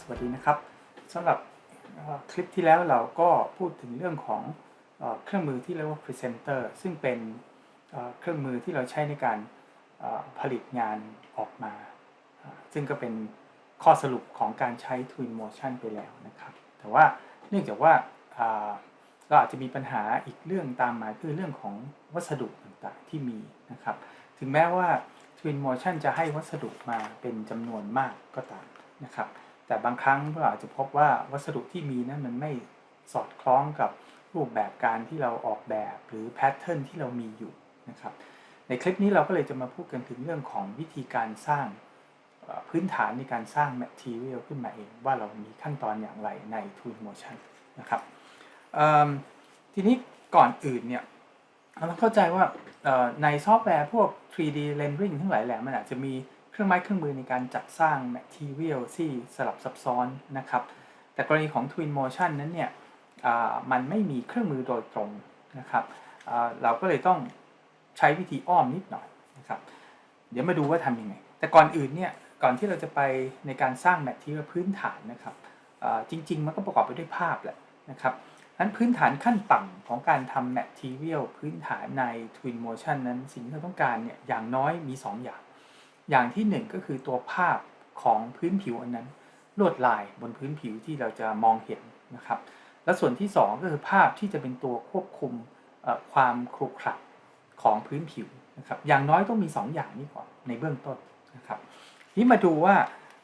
สวัสดีนะครับสำหรับคลิปที่แล้วเราก็พูดถึงเรื่องของเครื่องมือที่เรียกว่า Presenter ซึ่งเป็นเครื่องมือที่เราใช้ในการผลิตงานออกมา ซึ่งก็เป็นข้อสรุปของการใช้ Twin Motion ไปแล้วนะครับ แต่ว่าเนื่องจากว่าอ่าเราอาจจะมีปัญหาอีกเรื่องตามมาคือเรื่องของวัสดุต่างๆที่มีนะครับ ถึงแม้ว่า Twin Motion จะให้วัสดุมาเป็นจำนวนมากก็ตามนะครับ แต่บางครั้งเราอาจจะพบว่าวัสดุที่มีนั้นมันไม่สอดคล้องกับรูปแบบการที่เราออกแบบหรือแพทเทิร์นที่เรามีอยู่นะครับ ในคลิปนี้เราก็เลยจะมาพูดกันถึงเรื่องของวิธีการสร้างพื้นฐานในการสร้าง Material ขึ้นมาเอง ว่าเรามีขั้นตอนอย่างไรใน Twin Motion นะครับทีนี้ก่อนอื่นเนี่ยเราต้องเข้าใจว่าในซอฟต์แวร์พวก 3D rendering ทั้งหลายแหละมันอาจจะมี เครื่องไม้เครื่องมือในการจัดสร้าง material ที่สลับซับซ้อนนะครับ แต่กรณีของ Twin Motion นั้นเนี่ยมันไม่มีเครื่องมือโดยตรงนะครับเราก็เลยต้องใช้วิธีอ้อมนิดหน่อยนะครับ เดี๋ยวมาดูว่าทำยังไง แต่ก่อนอื่นเนี่ยก่อนที่เราจะไปในการสร้าง material พื้นฐานนะครับจริง ๆ มันก็ประกอบไปด้วยภาพแหละนะครับนั้นพื้นฐานขั้นต่ำของการทำ material พื้นฐานใน Twin Motion นั้นสิ่งที่เราต้องการเนี่ยอย่างน้อยมี 2 อย่าง อย่างที่1ก็คือตัวภาพของพื้นผิวอันนั้น ลวดลายบนพื้นผิวที่เราจะมองเห็นนะครับ และส่วนที่ 2 ก็คือภาพที่จะเป็นตัวควบคุมความครุขระของพื้นผิวนะครับ อย่างน้อยต้องมี 2 อย่างนี้ก่อนในเบื้องต้นนะครับทีนี้มาดูว่า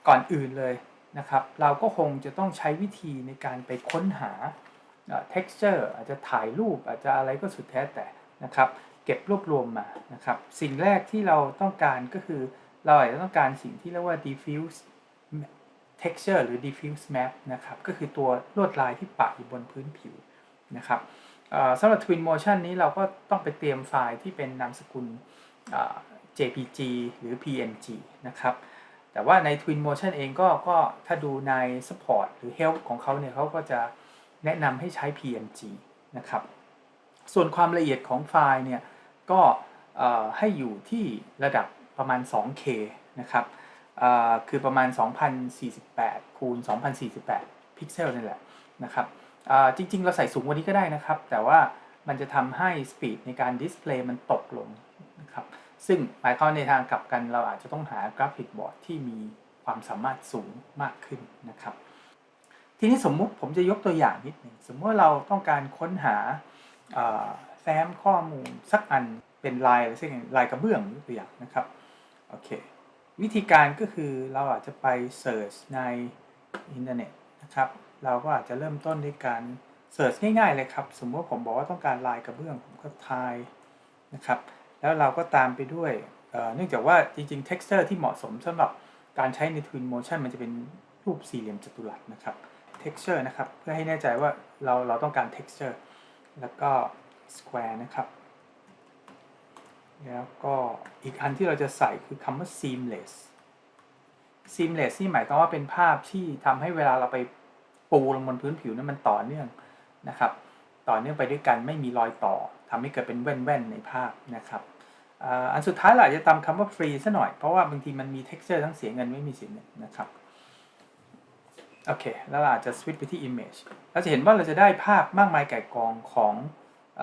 ก่อนอื่นเลยนะครับ เราก็คงจะต้องใช้วิธีในการไปค้นหา texture อาจจะถ่ายรูปอาจจะอะไรก็สุดแท้แต่นะครับ เก็บรวบรวมมานะครับ สิ่งแรกที่เราต้องการก็คือ เราอาจจะต้องการสิ่งที่เรียกว่า diffuse texture หรือ diffuse map นะครับ ก็คือตัวลวดลายที่ปะอยู่บนพื้นผิวนะครับสำหรับ Twin Motion นี้เราก็ต้องไปเตรียมไฟล์ที่เป็นนามสกุล JPG หรือ PNG นะครับ แต่ว่าใน Twin Motion เองก็ก็ถ้าดูใน support หรือ help ของเขาเนี่ยเขาก็จะแนะนำให้ใช้ PNG นะครับ ส่วนความละเอียดของไฟล์เนี่ยก็ให้อยู่ที่ระดับ ประมาณ 2K นะครับคือประมาณ 2048 คูณ 2048 พิกเซลนี่แหละนะครับจริง ๆ เราใส่สูงกว่านี้ก็ได้นะครับ แต่ว่ามันจะทำให้สปีดในการดิสเพลย์มันตกลงนะครับ ซึ่งหมายความในทางกลับกันเราอาจจะต้องหากราฟิกบอร์ดที่มีความสามารถสูงมากขึ้นนะครับ ทีนี้สมมุติผมจะยกตัวอย่างนิดหนึ่งสมมติว่าเราต้องการค้นหาแฟ้มข้อมูลสักอันเป็นลายอะไรสักอย่างลายกระเบื้องตัวอย่างนะครับ เค วิธีการก็คือเราอาจจะไปเสิร์ชในอินเทอร์เน็ตนะครับ เราก็อาจจะเริ่มต้นด้วยการเสิร์ชง่ายๆเลยครับ สมมติว่าผมบอกว่าต้องการลายกระเบื้องผมก็ทายนะครับ แล้วเราก็ตามไปด้วยเอ่อเนื่องจากว่าจริงๆ texture ที่เหมาะสมสำหรับการใช้ใน Twin Motion มันจะเป็นรูปสี่เหลี่ยมจัตุรัสนะครับ texture นะครับ เพื่อให้แน่ใจว่าเราเราต้องการ texture แล้วก็ square นะครับ แล้วก็อีกอันที่เราจะใส่คือคำว่า seamless seamless นี่หมายความว่าเป็นภาพที่ทำให้เวลาเราไปปูลงบนพื้นผิวนั้นมันต่อเนื่องนะครับ ต่อเนื่องไปด้วยกันไม่มีรอยต่อทำให้เกิดเป็นแว่นๆในภาพนะครับอันสุดท้ายเราอาจจะตามคำว่า free ซะหน่อย เพราะว่าบางทีมันมี texture ทั้งเสียเงินไม่มีเสียเงินนะครับโอเค แล้วเราอาจจะ switch ไปที่ image เราจะเห็นว่าเราจะได้ภาพมากมายไก่กองของอ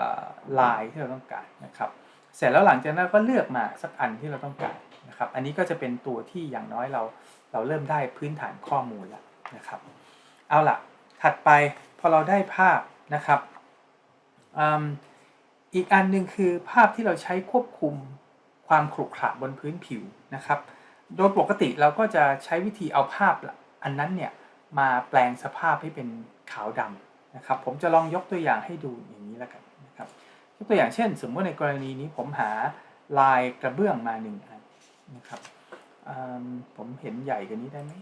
ลายที่เราต้องการนะครับ เสร็จแล้วหลังจากนั้นก็เลือกมาสักอันที่เราต้องการนะครับ อันนี้ก็จะเป็นตัวที่อย่างน้อยเราเราเริ่มได้พื้นฐานข้อมูลแล้วนะครับ เอาล่ะถัดไปพอเราได้ภาพนะครับอืมอีกอันหนึ่งคือภาพที่เราใช้ควบคุมความขรุขระบนพื้นผิวนะครับ โดยปกติเราก็จะใช้วิธีเอาภาพอันนั้นเนี่ยมาแปลงสภาพให้เป็นขาวดำนะครับ ผมจะลองยกตัวอย่างให้ดูอย่างนี้แล้วกัน กตัวอย่างเช่น สมมติในกรณีนี้ผมหาลายกระเบื้องมาหนึ่งอันนะครับผมเห็นใหญ่กว่านี้ได้ไหม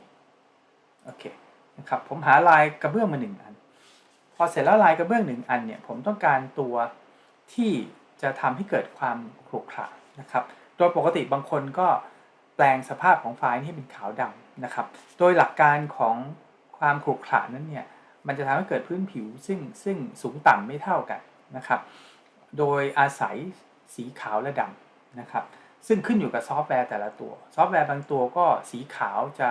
โอเคนะครับผมหาลายกระเบื้องมาหนึ่งอัน พอเสร็จแล้วลายกระเบื้องหนึ่งอันเนี่ยผมต้องการตัวที่จะทำให้เกิดความขรุขระนะครับ โดยปกติบางคนก็แปลงสภาพของไฟล์ให้เป็นขาวดำนะครับ โดยหลักการของความขรุขระนั้นเนี่ยมันจะทำให้เกิดพื้นผิวซึ่งซึ่งสูงต่ำไม่เท่ากันนะครับ โดยอาศัยสีขาวและดำนะครับ ซึ่งขึ้นอยู่กับซอฟต์แวร์แต่ละตัว ซอฟต์แวร์บางตัวก็สีขาวจะ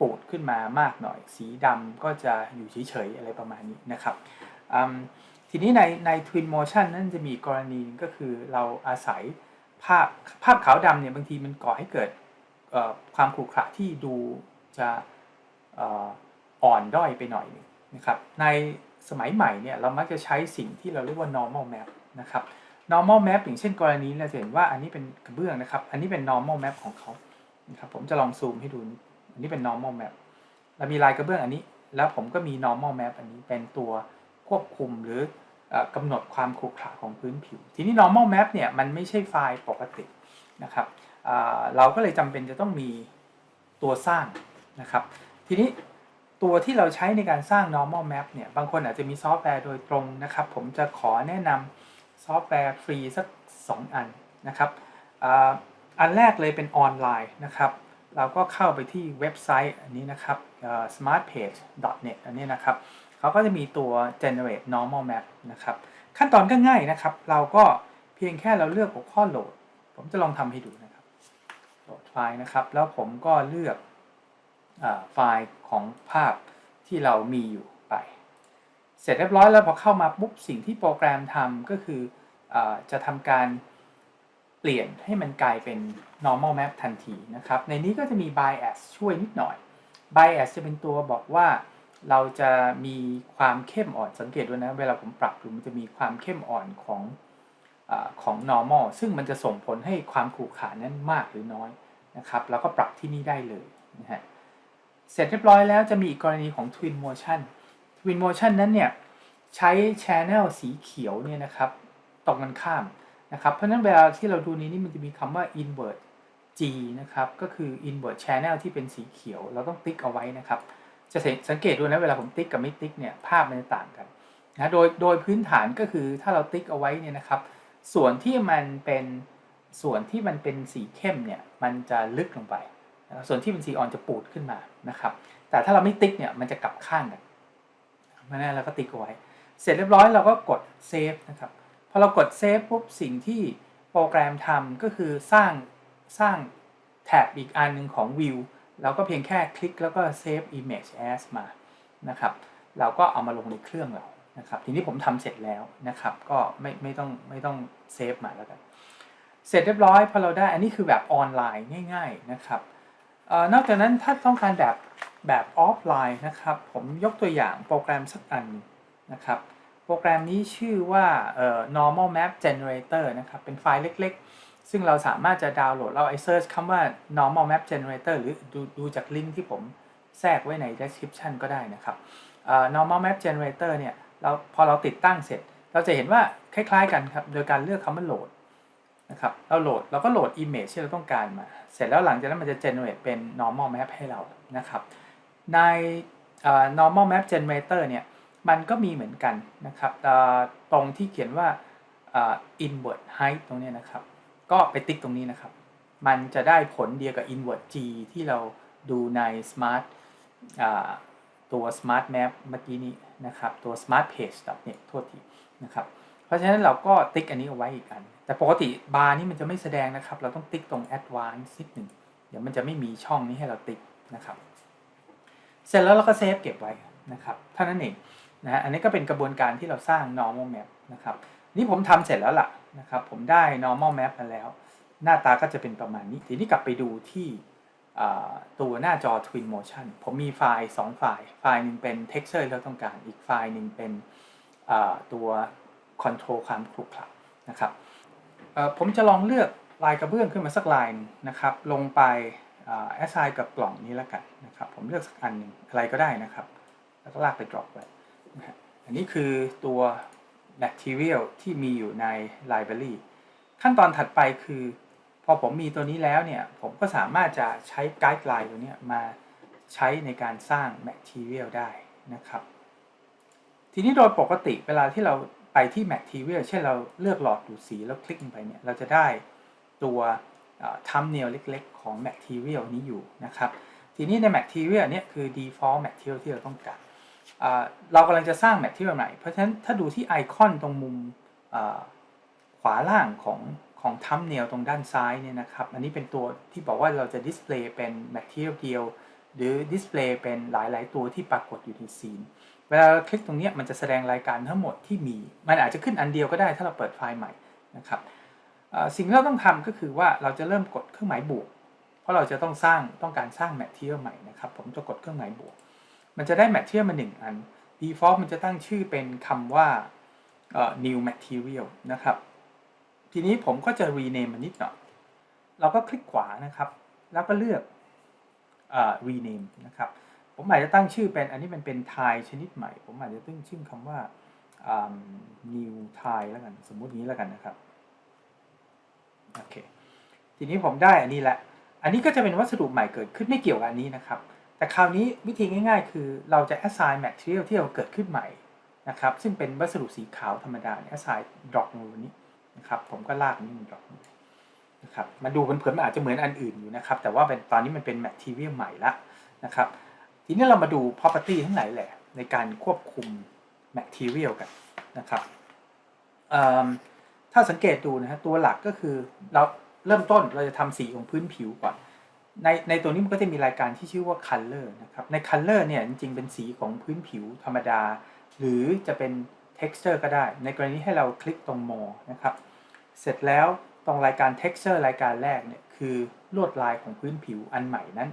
ปูดขึ้นมามากหน่อย สีดำก็จะอยู่เฉยๆอะไรประมาณนี้นะครับทีนี้ในใน Twin Motion นั่นจะมีกรณีหนึ่งก็คือเราอาศัยภาพภาพขาวดำเนี่ยบางทีมันก่อให้เกิดความขรุขระที่ดูจะอ่อนด้อยไปหน่อยนึงนะครับใน สมัยใหม่เนี่ยเรามักจะใช้สิ่งที่เราเรียกว่า normal map นะครับ normal map อย่างเช่นกรณีเราจะเห็นว่าอันนี้เป็นกระเบื้องนะครับ อันนี้เป็น normal map ของเขานะครับผมจะลองซูมให้ดูอันนี้เป็น normal map เรามีลายกระเบื้องอันนี้ แล้วผมก็มี normal map อันนี้เป็นตัวควบคุมหรืออ่อกำหนดความขรุขระของพื้นผิว ทีนี้ normal map เนี่ยมันไม่ใช่ไฟล์ปกตินะครับเราก็เลยจำเป็นจะต้องมีตัวสร้างนะครับ ทีนี้ ตัวที่เราใช้ในการสร้าง normal map เนี่ย บางคนอาจจะมีซอฟต์แวร์โดยตรงนะครับ ผมจะขอแนะนำซอฟต์แวร์ฟรีสัก 2 อันนะครับอ,อันแรกเลยเป็นออนไลน์นะครับ เราก็เข้าไปที่เว็บไซต์อันนี้นะครับ smartpage.net อันนี้นะครับเขาก็จะมีตัว generate normal map นะครับ ขั้นตอนก็ง่ายนะครับ เราก็เพียงแค่เราเลือกหัวข้อโหลด ผมจะลองทำให้ดูนะครับ โหลดไฟล์นะครับ แล้วผมก็เลือก ไฟล์ของภาพที่เรามีอยู่ไป เสร็จเรียบร้อยแล้วพอเข้ามาปุ๊บสิ่งที่โปรแกรมทำก็คืออจะทำการเปลี่ยนให้มันกลายเป็น normal map ทันทีนะครับ ในนี้ก็จะมี bias ช่วยนิดหน่อย bias จะเป็นตัวบอกว่าเราจะมีความเข้มอ่อนสังเกตด้วยนะ เวลาผมปรับดูมันจะมีความเข้มอ่อนของอของ normal ซึ่งมันจะส่งผลให้ความขรุขระนั้นมากหรือน้อยนะครับ แล้วก็ปรับที่นี่ได้เลยนะฮะ เสร็จเรียบร้อยแล้วจะมีอีกกรณีของ Twin Motion Twin Motion นั้นเนี่ยใช้ Channel สีเขียวเนี่ยนะครับตรงกันข้ามนะครับ เพราะฉะนั้นเวลาที่เราดูนี้นี่มันจะมีคำว่า invert G นะครับก็คือ invert channel ที่เป็นสีเขียว เราต้องติ๊กเอาไว้นะครับ จะสังเกตดูนะเวลาผมติ๊กกับไม่ติ๊กเนี่ยภาพมันจะต่างกันนะโดยโดยพื้นฐานก็คือถ้าเราติ๊กเอาไว้เนี่ยนะครับ ส่วนที่มันเป็นส่วนที่มันเป็นสีเข้มเนี่ยมันจะลึกลงไป ส่วนที่เป็นสีอ่อนจะปูดขึ้นมานะครับ แต่ถ้าเราไม่ติ๊กเนี่ยมันจะกลับข้างกันมาแน่เราก็ติ๊กเอาไว้ เสร็จเรียบร้อยเราก็กดเซฟนะครับ พอเรากดเซฟปุ๊บสิ่งที่โปรแกรมทำก็คือสร้างสร้างแท็บอีกอันหนึ่งของ View เราก็เพียงแค่คลิกแล้วก็ Save Image As มานะครับ เราก็เอามาลงในเครื่องเรานะครับ ทีนี้ผมทำเสร็จแล้วนะครับ ก็ไม่ไม่ต้องไม่ต้องเซฟมาแล้วกัน เสร็จเรียบร้อยพอเราได้ อันนี้คือแบบออนไลน์ง่าย ๆนะครับ นอกจากนั้นถ้าต้องการแบบแบบออฟไลน์นะครับ ผมยกตัวอย่างโปรแกรมสักอันนะครับ โปรแกรมนี้ชื่อว่า normal map generator นะครับ เป็นไฟล์เล็กๆ ซึ่งเราสามารถจะดาวน์โหลดเราไอเซิร์ชคำว่า normal map generator หรือดูดูจากลิงก์ที่ผมแทรกไว้ใน description ก็ได้นะครับ normal map generator เนี่ยเราพอเราติดตั้งเสร็จ เราจะเห็นว่าคล้ายๆกันครับ โดยการเลือกคำว่าโหลด นะครับเราโหลดเราก็โหลด image ที่เราต้องการมา เสร็จแล้วหลังจากนั้นมันจะ generate เป็น normal map ให้เรานะครับ ใน normal map generator เนี่ยมันก็มีเหมือนกันนะครับตรงที่เขียนว่า invert height ตรงนี้นะครับ ก็ไปติ๊กตรงนี้นะครับ มันจะได้ผลเดียวกับ invert g ที่เราดูใน smart ตัว smart map เมื่อกี้นี้นะครับ ตัว smart page net โทษทีนะครับ เพราะฉะนั้นเราก็ติ๊กอันนี้เอาไว้อีกอัน แต่ปกติบาร์นี้มันจะไม่แสดงนะครับ เราต้องติ๊กตรง advanced นิดหนึ่งเดี๋ยวมันจะไม่มีช่องนี้ให้เราติ๊กนะครับ เสร็จแล้วเราก็เซฟเก็บไว้นะครับเท่านั้นเองนะฮะอันนี้ก็เป็นกระบวนการที่เราสร้าง normal map นะครับนี่ผมทำเสร็จแล้วล่ะนะครับ ผมได้ normal map มาแล้ว หน้าตาก็จะเป็นประมาณนี้ ทีนี้กลับไปดูที่ตัวหน้าจอ Twin Motion ผมมีไฟล์ 2 ไฟล์ ไฟล์หนึ่งเป็น texture ที่เราต้องการ อีกไฟล์หนึ่งเป็นตัว control ความขรุขระนะครับ ผมจะลองเลือกลายกระเบื้องขึ้นมาสักลายนะครับ ลงไปแอสไซน์กับกล่องนี้แล้วกันนะครับ ผมเลือกสักอันนึงอะไรก็ได้นะครับ แล้วก็ลากไป drop ไว้อันนี้คือตัว material ที่มีอยู่ใน library ขั้นตอนถัดไปคือ พอผมมีตัวนี้แล้วเนี่ย ผมก็สามารถจะใช้ไกด์ไลน์ตัวเนี้ยมาใช้ในการสร้าง material ได้นะครับ ทีนี้โดยปกติเวลาที่เรา ไปที่ material เช่นเราเลือกหลอดดูดสีแล้วคลิกลงไปเนี่ยเราจะได้ตัวทัมเนลเล็กๆ ของ material นี้อยู่นะครับ ทีนี้ใน material เนี่ยคือ default material ที่เราต้องการเรากำลังจะสร้าง material ใหม่เพราะฉะนั้นถ้าดูที่ไอคอนตรงมุมขวาล่างของของทัมเนลตรงด้านซ้ายเนี่ยนะครับ อันนี้เป็นตัวที่บอกว่าเราจะ display เป็น material เดียว หรือดิสเพลย์เป็นหลาย ๆ ตัวที่ปรากฏอยู่ในซีน เวลาเราคลิกตรงนี้มันจะแสดงรายการทั้งหมดที่มี มันอาจจะขึ้นอันเดียวก็ได้ถ้าเราเปิดไฟล์ใหม่นะครับสิ่งที่เราต้องทำก็คือว่าเราจะเริ่มกดเครื่องหมายบวก เพราะเราจะต้องสร้างต้องการสร้าง material ใหม่นะครับ ผมจะกดเครื่องหมายบวก มันจะได้ material มาหนึ่งอัน default มันจะตั้งชื่อเป็นคำว่า new material นะครับ ทีนี้ผมก็จะ rename มันนิดหน่อย เราก็คลิกขวานะครับ แล้วก็เลือก rename นะครับ ผมอาจจะตั้งชื่อเป็น อันนี้มันเป็น Thai ชนิดใหม่ ผมอาจจะตั้งชื่อคำว่า new Thai แล้วกัน สมมุตินี้แล้วกันนะครับ โอเค ทีนี้ผมได้อันนี้แหละ อันนี้ก็จะเป็นวัสดุใหม่เกิดขึ้นไม่เกี่ยวกับอันนี้นะครับ แต่คราวนี้วิธีง่าย ๆ คือเราจะ assign material ที่เราเกิดขึ้นใหม่นะครับ ซึ่งเป็นวัสดุสีขาวธรรมดาเนี่ย assign drop ลงนนี้นะครับ ผมก็ลากนนี้มัน drop ลง นะครับมาดูเผินๆมันอาจจะเหมือนอันอื่นอยู่นะครับ แต่ว่าเป็นตอนนี้มันเป็น material ใหม่ละนะครับ ทีนี้เรามาดู property ทั้งหลายแหละในการควบคุม material กันนะครับถ้าสังเกตดูนะฮะตัวหลักก็คือเราเริ่มต้นเราจะทำสีของพื้นผิวก่อนในในตัวนี้มันก็จะมีรายการที่ชื่อว่า color นะครับ ใน color เนี่ยจริงๆ เป็นสีของพื้นผิวธรรมดา หรือจะเป็น texture ก็ได้ ในกรณีให้เราคลิกตรง more นะครับ เสร็จแล้ว ตรงรายการ texture รายการแรกเนี่ยคือลวดลายของพื้นผิวอันใหม่นั้น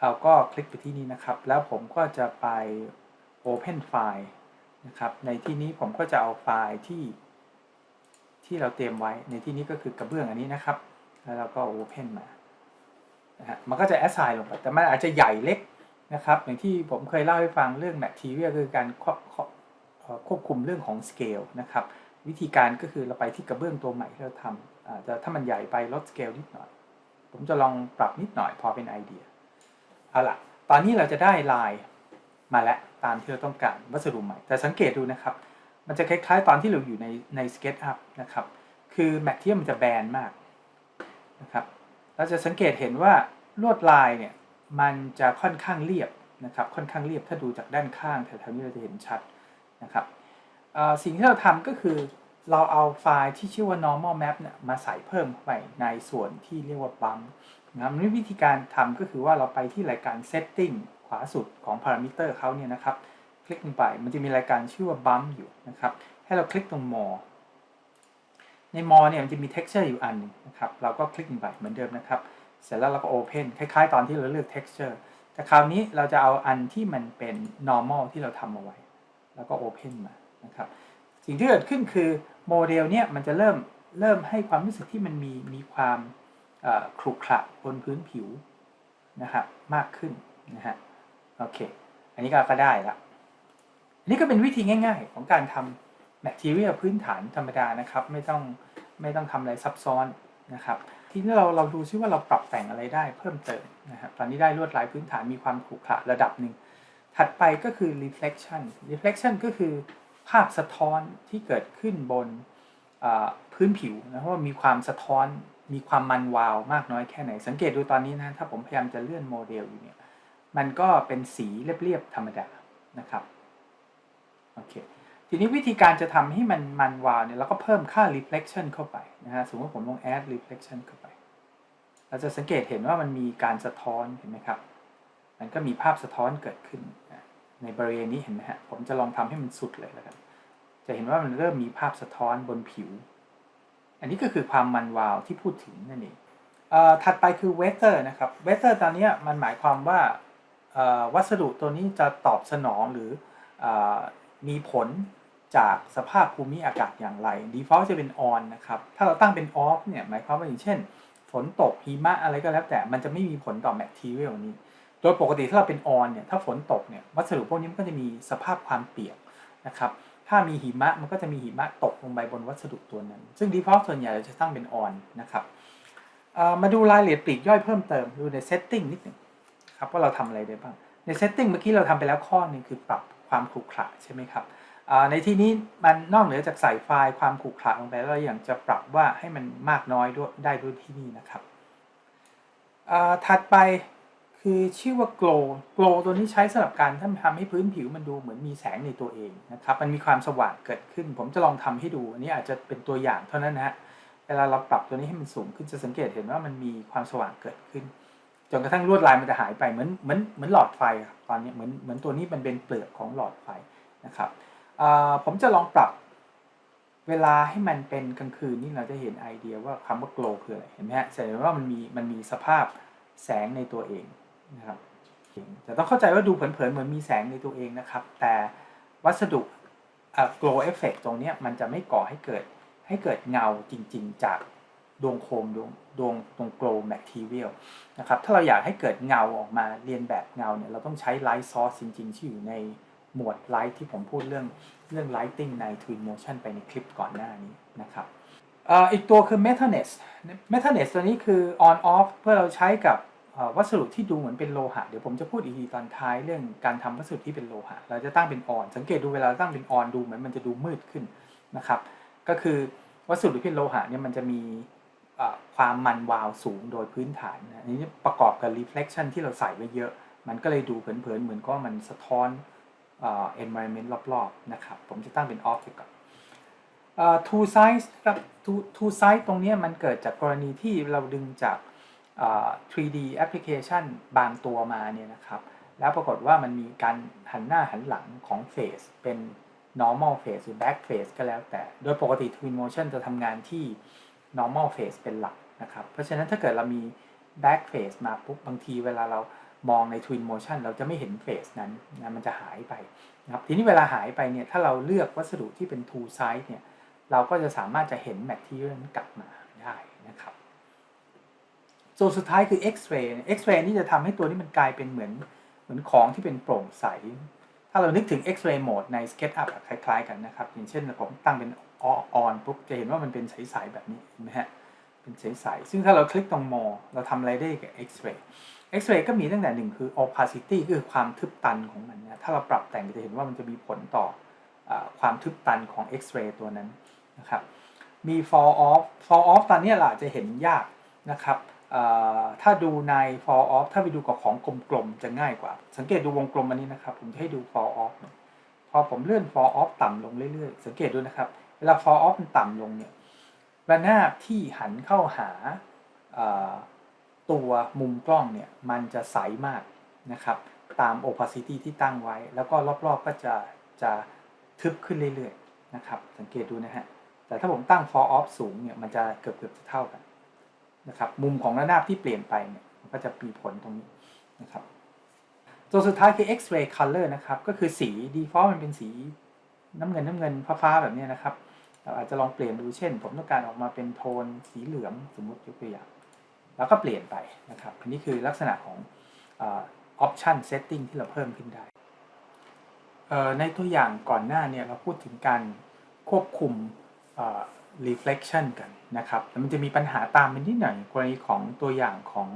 เราก็คลิกไปที่นี่นะครับ แล้วผมก็จะไป open file นะครับ ในที่นี้ผมก็จะเอาไฟล์ที่ที่เราเตรียมไว้ ในที่นี้ก็คือกระเบื้องอันนี้นะครับ แล้วเราก็ open มานะฮะมันก็จะ assign ลงไป แต่มันอาจจะใหญ่เล็กนะครับ อย่างที่ผมเคยเล่าให้ฟังเรื่อง material คือการควบควบเอ่อควบคุมเรื่องของ scale นะครับ วิธีการก็คือเราไปที่กระเบื้องตัวใหม่ที่เราทำ อาจจะถ้ามันใหญ่ไปลด scale นิดหน่อย ผมจะลองปรับนิดหน่อยพอเป็นไอเดีย เอาล่ะ ตอนนี้เราจะได้ลายมาแล้วตามที่เราต้องการวัสดุใหม่ แต่สังเกตดูนะครับ มันจะคล้ายๆตอนที่เราอยู่ในใน SketchUp นะครับ คือ material มันจะแบนมากนะครับเราจะสังเกตเห็นว่าลวดลายเนี่ยมันจะค่อนข้างเรียบนะครับ ค่อนข้างเรียบถ้าดูจากด้านข้างแถวๆนี้เราจะเห็นชัดนะครับสิ่งที่เราทำก็คือ เราเอาไฟล์ที่ชื่อว่า normal map เนี่ยมาใส่เพิ่มเข้าไปในส่วนที่เรียกว่า bump นะครับวิธีการทำก็คือว่าเราไปที่รายการ setting ขวาสุดของ parameter เขาเนี่ยนะครับ คลิกลงไปมันจะมีรายการชื่อว่า bump อยู่นะครับ ให้เราคลิกตรง more ใน more เนี่ยมันจะมี texture อยู่อันหนึงนะครับ เราก็คลิกลงไปเหมือนเดิมนะครับ เสร็จแล้วเราก็ open คล้ายๆ ตอนที่เราเลือก texture แต่คราวนี้เราจะเอาอันที่มันเป็น normal ที่เราทำเอาไว้ แล้วก็ open มานะครับ สิ่งที่เกิดขึ้นคือโมเดลเนี่ยมันจะเริ่มเริ่มให้ความรู้สึกที่มันมีมีความเอ่อขรุขระบนพื้นผิวนะครับมากขึ้นนะฮะโอเค อันนี้ก็ก็ได้ละอันนี้ก็เป็นวิธีง่าย ๆ ของการทำ material พื้นฐานธรรมดานะครับ ไม่ต้องไม่ต้องทำอะไรซับซ้อนนะครับ ทีนี้เราเราดูซิว่าเราปรับแต่งอะไรได้เพิ่มเติมนะครับตอนนี้ได้ลวดลายพื้นฐานมีความขรุขระระดับหนึ่ง ถัดไปก็คือ reflection reflection ก็คือ ภาพสะท้อนที่เกิดขึ้นบนพื้นผิวนะว่ามีความสะท้อนมีความมันวาวมากน้อยแค่ไหน สังเกตดูตอนนี้นะถ้าผมพยายามจะเลื่อนโมเดลอยู่เนี่ยมันก็เป็นสีเรียบๆธรรมดานะครับโอเคทีนี้วิธีการจะทำให้มันมันวาวเนี่ยเราก็เพิ่มค่า reflection เข้าไปนะฮะสมมติผมลง add reflection เข้าไป เราจะสังเกตเห็นว่ามันมีการสะท้อนเห็นไหมครับ มันก็มีภาพสะท้อนเกิดขึ้น ในบริเวณนี้เห็นไหมฮะผมจะลองทำให้มันสุดเลยแล้วกัน จะเห็นว่ามันเริ่มมีภาพสะท้อนบนผิว อันนี้ก็คือความมันวาวที่พูดถึงนั่นเองเอ่อถัดไปคือ weather นะครับ weather ตอนนี้มันหมายความว่าวัสดุตัวนี้จะตอบสนองหรือเออมีผลจากสภาพภูมิอากาศอย่างไร default จะเป็น on นะครับ ถ้าเราตั้งเป็น off เนี่ยหมายความว่าอย่างเช่น ฝนตกหิมะอะไรก็แล้วแต่ มันจะไม่มีผลต่อ material นี้ โดยปกติถ้าเราเป็น on เนี่ย ถ้าฝนตกเนี่ย วัสดุพวกนี้มันก็จะมีสภาพความเปียกนะครับ ถ้ามีหิมะมันก็จะมีหิมะตกลงไปบนวัสดุตัวนั้น ซึ่ง default ส่วนใหญ่เราจะตั้งเป็น on นนะครับมาดูรายละเอียดปลีกย่อยเพิ่มเติมดูใน setting นิดหนึ่งครับว่าเราทำอะไรได้บ้าง ใน setting เมื่อกี้เราทำไปแล้วข้อหนึงคือปรับความขรุขระใช่ไหมครับในที่นี้มันนอกเหนือจากใส่ไฟล์ความขรุขระลงไปแล้วเราอย่างจะปรับว่าให้มันมากน้อยด้วยได้ด้วยที่นี่นะครับถัดไป คือชื่อว่า glow glow ตัวนี้ใช้สำหรับการทำทำให้พื้นผิวมันดูเหมือนมีแสงในตัวเองนะครับ มันมีความสว่างเกิดขึ้น ผมจะลองทำให้ดู อันนี้อาจจะเป็นตัวอย่างเท่านั้นนะฮะ เวลาเราปรับตัวนี้ให้มันสูงขึ้นจะสังเกตเห็นว่ามันมีความสว่างเกิดขึ้น จนกระทั่งลวดลายมันจะหายไปเหมือนเหมือนเหมือนหลอดไฟครับตอนนี้เหมือนเหมือนตัวนี้มันเป็นเปลือกของหลอดไฟนะครับ ผมจะลองปรับเวลาให้มันเป็นกลางคืนนี่เราจะเห็นไอเดียว่าคำว่า glow คืออะไร เห็นไหมฮะแสดงว่ามันมีมันมีสภาพแสงในตัวเอง นะครับแต่ต้องเข้าใจว่าดูเผินๆเหมือนมีแสงในตัวเองนะครับ แต่วัสดุอ่า glow effect ตรงนี้มันจะไม่ก่อให้เกิดให้เกิดเงาจริง ๆ จากดวงโคมดวงดวงตรง glow material นะครับถ้าเราอยากให้เกิดเงาออกมาเรียนแบบเงาเนี่ยเราต้องใช้ light source จริง ๆ ที่อยู่ในหมวด light ที่ผมพูดเรื่องเรื่อง lighting ใน twin motion ไปในคลิปก่อนหน้านี้นะครับอีกตัวคือ metalness metalness ตัวนี้คือ on off เพื่อเราใช้กับ วัสดุที่ดูเหมือนเป็นโลหะเดี๋ยวผมจะพูดอีกทีตอนท้ายเรื่องการทำวัสดุที่เป็นโลหะ เราจะตั้งเป็น on สังเกตดูเวลาตั้งเป็น on ดูเหมือนมันจะดูมืดขึ้นนะครับ ก็คือวัสดุที่เป็นโลหะเนี่ยมันจะมีความมันวาวสูงโดยพื้นฐานนะอันนี้ประกอบกับ reflection ที่เราใส่ไว้เยอะ มันก็เลยดูเผินๆเหมือนก็มันสะท้อนเอ่อ environment รอบๆนะครับ ผมจะตั้งเป็น off ไปก่อน two size ครับ two size ตรงนี้มันเกิดจากกรณีที่เราดึงจาก 3D application บางตัวมาเนี่ยนะครับ แล้วปรากฏว่ามันมีการหันหน้าหันหลังของ phase เป็น normal phase หรือ back phase ก็แล้วแต่ โดยปกติ twin motion จะทำงานที่ normal phase เป็นหลักนะครับ เพราะฉะนั้นถ้าเกิดเรามี back phase มาปุ๊บบางทีเวลาเรามองใน twin motion เราจะไม่เห็น phase นั้นนะมันจะหายไปนะครับทีนี้เวลาหายไปเนี่ยถ้าเราเลือกวัสดุที่เป็น two side เนี่ยเราก็จะสามารถจะเห็น material นั้นกลับมา ส่วนสุดท้ายคือ X-ray X-ray นี่จะทำให้ตัวนี้มันกลายเป็นเหมือนเหมือนของที่เป็นโปร่งใส ถ้าเรานึกถึง X-ray mode ใน SketchUp คล้ายๆ กันนะครับ อย่างเช่นผมตั้งเป็น on ปุ๊บจะเห็นว่ามันเป็นใสๆแบบนี้เห็นไหมฮะเป็นใสๆซึ่งถ้าเราคลิกตรง more เราทำอะไรได้กับ X-ray X-ray ก็มีตั้งแต่หนึ่งคือ opacity ก็คือความทึบตันของมันนะถ้าเราปรับแต่งจะเห็นว่ามันจะมีผลต่ออความทึบตันของ X-ray ตัวนั้นนะครับมี fall off fall off ตอนนี้เราอาจจะเห็นยากนะครับ ถ้าดูใน fall off ถ้าไปดูกับของกลมๆจะง่ายกว่า สังเกตดูวงกลมอันนี้นะครับ ผมจะให้ดู fall off หน่อยพอผมเลื่อน fall off ต่ำลงเรื่อยๆ สังเกตดูนะครับ เวลา fall off มันต่ำลงเนี่ยระนาบที่หันเข้าหาตัวมุมกล้องเนี่ยมันจะใสมากนะครับ ตาม opacity ที่ตั้งไว้ แล้วก็รอบๆก็จะจะทึบขึ้นเรื่อยๆนะครับ สังเกตดูนะฮะ แต่ถ้าผมตั้ง fall off สูงเนี่ยมันจะเกือบเกือบจะเท่ากัน นะครับมุมของระนาบที่เปลี่ยนไปเนี่ยมันก็จะมีผลตรงนี้นะครับตัวสุดท้ายคือ X-ray color นะครับก็คือสี default มันเป็นสีน้ำเงินน้ำเงินฟ้าๆแบบนี้นะครับเราอาจจะลองเปลี่ยนดูเช่น ผมต้องการออกมาเป็นโทนสีเหลืองสมมติยกตัวอย่างแล้วก็เปลี่ยนไปนะครับอันนี้คือลักษณะของอ option setting ที่เราเพิ่มขึ้นได้ ในตัวอย่างก่อนหน้าเนี่ยเราพูดถึงการควบคุม reflection กันนะครับแต่มันจะมีปัญหาตามมานิดหน่อยกรณีของตัวอย่างของ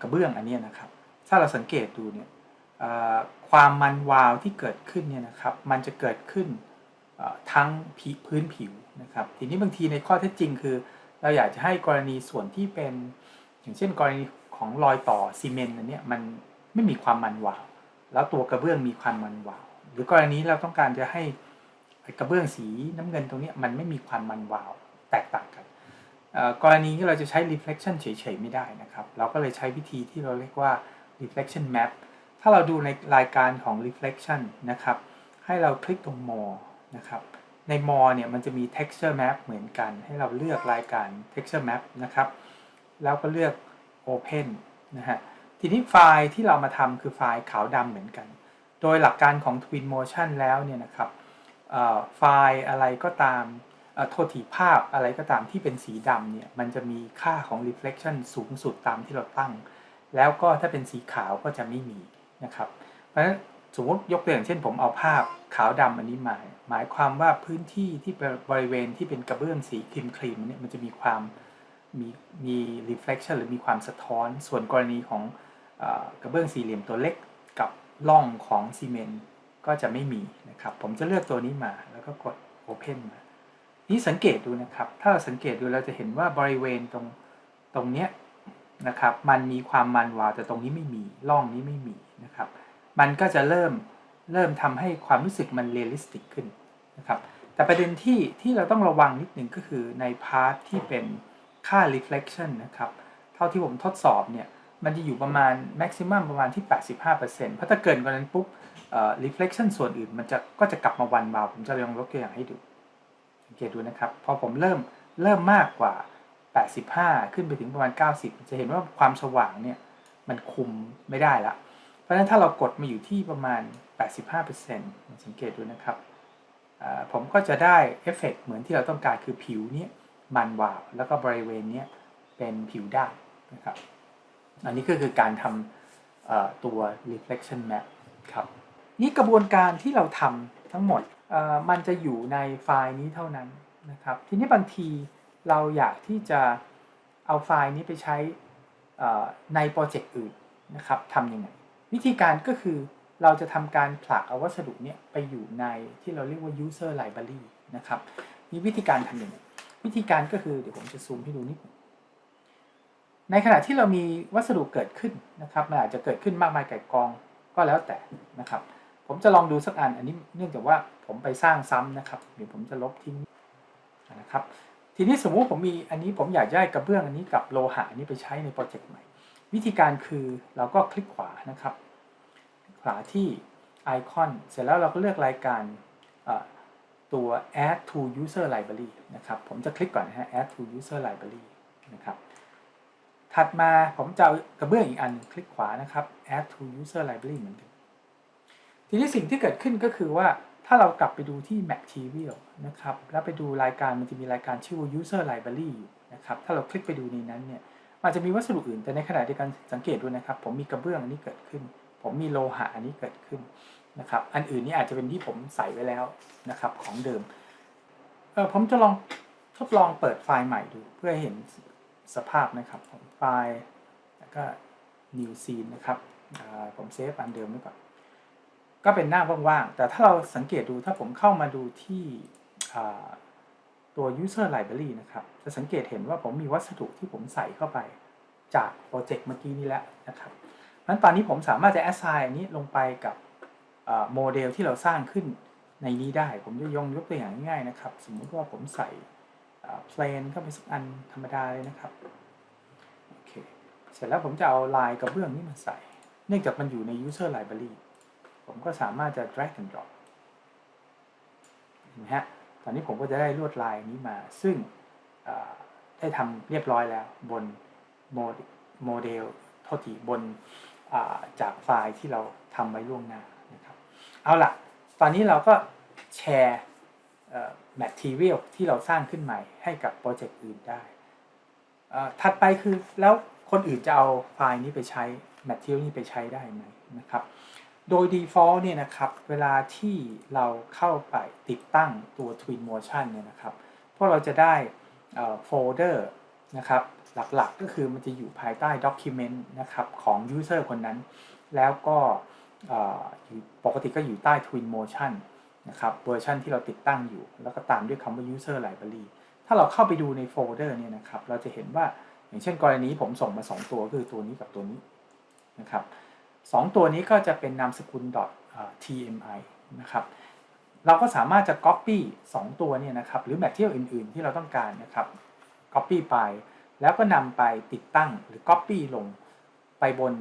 กระเบื้องอันเนี้ยนะครับ ถ้าเราสังเกตดูเนี่ยความมันวาวที่เกิดขึ้นเนี่ยนะครับ มันจะเกิดขึ้นทั้งพื้นผิวนะครับ ทีนี้บางทีในข้อเท็จจริงคือ เราอยากจะให้กรณีส่วนที่เป็น อย่างเช่น กรณีของรอยต่อซีเมนต์อันเนี้ยมันไม่มีความมันวาว แล้วตัวกระเบื้องมีความมันวาว หรือกรณีเราต้องการจะให้ กระเบื้องสีน้ำเงินตรงนี้มันไม่มีความมันวาวแตกต่างกันกรณีที่เราจะใช้ reflection เฉยๆไม่ได้นะครับ เราก็เลยใช้วิธีที่เราเรียกว่า reflection map ถ้าเราดูในรายการของ reflection นะครับ ให้เราคลิกตรง more นะครับ ใน more เนี่ยมันจะมี texture map เหมือนกัน ให้เราเลือกรายการ texture map นะครับ แล้วก็เลือก open นะฮะ ทีนี้ไฟล์ที่เรามาทำคือไฟล์ขาวดำเหมือนกัน โดยหลักการของ Twin Motion แล้วเนี่ยนะครับ ไฟล์อะไรก็ตามโทษทีภาพอะไรก็ตามที่เป็นสีดำเนี่ยมันจะมีค่าของ reflection สูงสุดตามที่เราตั้ง แล้วก็ถ้าเป็นสีขาวก็จะไม่มีนะครับ เพราะฉะนั้นสมมติยกตัวอย่างเช่น ผมเอาภาพขาวดำอันนี้มา หมายความว่าพื้นที่ที่บริเวณที่เป็นกระเบื้องสีครีมครีมเนี่ยมันจะมีความมีมี reflection หรือมีความสะท้อน ส่วนกรณีของอกระเบื้องสี่เหลี่ยมตัวเล็กกับร่องของซีเมนต์ ก็จะไม่มีนะครับ ผมจะเลือกตัวนี้มาแล้วก็กด Open มานี่สังเกตดูนะครับ ถ้าเราสังเกตดูเราจะเห็นว่าบริเวณตรงตรงเนี้ยนะครับ มันมีความมันวาวแต่ตรงนี้ไม่มีร่องนี้ไม่มีนะครับ มันก็จะเริ่มเริ่มทำให้ความรู้สึกมันเรียลลิสติกขึ้นนะครับ แต่ประเด็นที่ที่เราต้องระวังนิดหนึ่งก็คือในพาร์ทที่เป็นค่า reflection นะครับ เท่าที่ผมทดสอบเนี่ย มันจะอยู่ประมาณ maximum ประมาณที่ 85%เพราะถ้าเกินกว่านั้นปุ๊บ reflection ส่วนอื่นมันจะก็จะกลับมาวันเบา ผมจะลองยกตัวอย่างให้ดูสังเกตดูนะครับพอผมเริ่มเริ่มมากกว่า 85 ขึ้นไปถึงประมาณ 90 จะเห็นว่าความสว่างเนี่ยมันคุมไม่ได้ละเพราะฉะนั้นถ้าเรากดมาอยู่ที่ประมาณ 85%สังเกตดูนะครับผมก็จะได้เอฟเฟกต์เหมือนที่เราต้องการคือผิวเนี้ยมันวาว แล้วก็บริเวณเนี้ยเป็นผิวด้านนะครับ อันนี้ก็คือการทำตัว reflection map ครับ นี่กระบวนการที่เราทำทั้งหมดมันจะอยู่ในไฟล์นี้เท่านั้นนะครับ ทีนี้บางทีเราอยากที่จะเอาไฟล์นี้ไปใช้ในโปรเจกต์อื่นนะครับทำยังไง วิธีการก็คือเราจะทำการผลักเอาวัสดุเนี้ยไปอยู่ในที่เราเรียกว่า user library นะครับนี่วิธีการทำยังไงวิธีการก็คือเดี๋ยวผมจะซูมให้ดูนิดนึงในขณะที่เรามีวัสดุเกิดขึ้นนะครับมันอาจจะเกิดขึ้นมากมายไก่กองก็แล้วแต่นะครับ ผมจะลองดูสักอัน อันนี้เนื่องจากว่าผมไปสร้างซ้ำนะครับเดี๋ยวผมจะลบทิ้งนะครับ ทีนี้สมมุติผมมีอันนี้ผมอยากได้กระเบื้องอันนี้กับโลหะอันนี้ไปใช้ในโปรเจกต์ใหม่ วิธีการคือเราก็คลิกขวานะครับ คลิกขวาที่ไอคอนเสร็จแล้วเราก็เลือกรายการตัว add to user library นะครับ ผมจะคลิกก่อนนะฮะ add to user library นะครับ ถัดมาผมจะกระเบื้องอีกอันคลิกขวานะครับ add to user library เหมือนกัน ทีนี้สิ่งที่เกิดขึ้นก็คือว่าถ้าเรากลับไปดูที่ material นะครับ แล้วไปดูรายการมันจะมีรายการชื่อว่า user library อยู่นะครับ ถ้าเราคลิกไปดูในนั้นเนี่ยมันจะมีวัสดุอื่นแต่ในขณะเดียวกันสังเกตดูนะครับ ผมมีกระเบื้องอันนี้เกิดขึ้น ผมมีโลหะอันนี้เกิดขึ้นนะครับ อันอื่นนี่อาจจะเป็นที่ผมใส่ไว้แล้วนะครับของเดิมเออผมจะลองทดลองเปิดไฟล์ใหม่ดู เพื่อเห็นสภาพนะครับของไฟล์แล้วก็ new scene นะครับผมเซฟอันเดิมไว้ก่อน ก็เป็นหน้าว่างๆ แต่ถ้าเราสังเกตดูถ้าผมเข้ามาดูที่ตัว user library นะครับ จะสังเกตเห็นว่าผมมีวัสดุที่ผมใส่เข้าไปจากโปรเจกต์เมื่อกี้นี้แล้วนะครับนั้นตอนนี้ผมสามารถจะ assign อันนี้ลงไปกับโมเดลที่เราสร้างขึ้นในนี้ได้ ผมจะยงยกตัวอย่างง่ายๆนะครับ สมมุติว่าผมใส่เพลนเข้าไปสักอันธรรมดาเลยนะครับ โอเค เสร็จแล้วผมจะเอาลายกระเบื้องนี้มาใส่ เนื่องจากมันอยู่ใน user library ผมก็สามารถจะ drag and drop เห็นไหมฮะ ตอนนี้ผมก็จะได้ลวดลายนี้มา ซึ่งได้ทำเรียบร้อยแล้วบนโมเดโมเดลโทษทีบนาจากไฟล์ที่เราทำไว้ล่วงหน้านะครับ เอาล่ะ ตอนนี้เราก็แชร์เอ่อ material ที่เราสร้างขึ้นใหม่ให้กับโปรเจกต์อื่นได้ถัดไปคือแล้วคนอื่นจะเอาไฟล์นี้ไปใช้ material นี้ไปใช้ได้ไหมนะครับ โดย default เนี่ยนะครับ เวลาที่เราเข้าไปติดตั้งตัว Twinmotion เนี่ยนะครับ พวกเราจะได้โฟลเดอร์นะครับ หลักๆก็คือมันจะอยู่ภายใต้ document นะครับ ของ user คนนั้น แล้วก็อยู่ปกติก็อยู่ใต้ Twinmotion นะครับเวอร์ชันที่เราติดตั้งอยู่ แล้วก็ตามด้วยคำว่า user library ถ้าเราเข้าไปดูในโฟลเดอร์เนี่ยนะครับ เราจะเห็นว่าอย่างเช่นกรณีผมส่งมา 2 ตัวคือตัวนี้กับตัวนี้นะครับ สองตัวนี้ก็จะเป็นนามสกุล .tmi นะครับเราก็สามารถจะ copy 2 ตัวเนี่ยนะครับหรือ material อื่น ๆ ที่เราต้องการนะครับ copy ไป แล้วก็นำไปติดตั้งหรือ copy ลงไปบน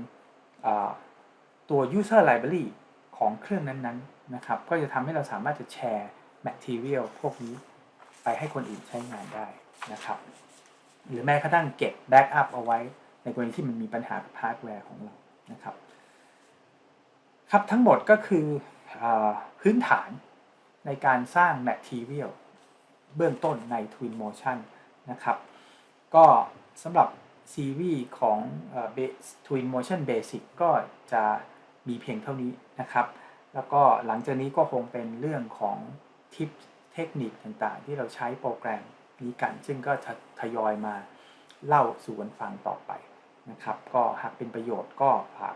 ตัว user library ของเครื่องนั้น ๆ นะครับ ก็จะทำให้เราสามารถจะแชร์ material พวกนี้ไปให้คนอื่นใช้งานได้นะครับ หรือแม้กระทั่งเก็บ backup เอาไว้ ในกรณีที่มันมีปัญหากับฮาร์ดแวร์ของเรานะครับ ครับทั้งหมดก็คืออพื้นฐานในการสร้าง Material เบื้องต้นใน Twinmotion นะครับ ก็สำหรับซีรีส์ของ Twinmotion Basic ก็จะมีเพียงเท่านี้นะครับ แล้วก็หลังจากนี้ก็คงเป็นเรื่องของทิปเทคนิคต่างๆ ที่เราใช้โปรแกรมนี้กัน ซึ่งก็ทยอยมาเล่าสู่กันฟังต่อไปนะครับ ก็หากเป็นประโยชน์ก็ฝาก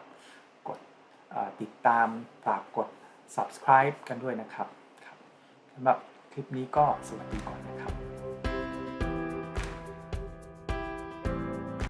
ติดตามฝากกด subscribe กันด้วยนะครับสำหรับคลิปนี้ก็สวัสดีก่อนนะครับ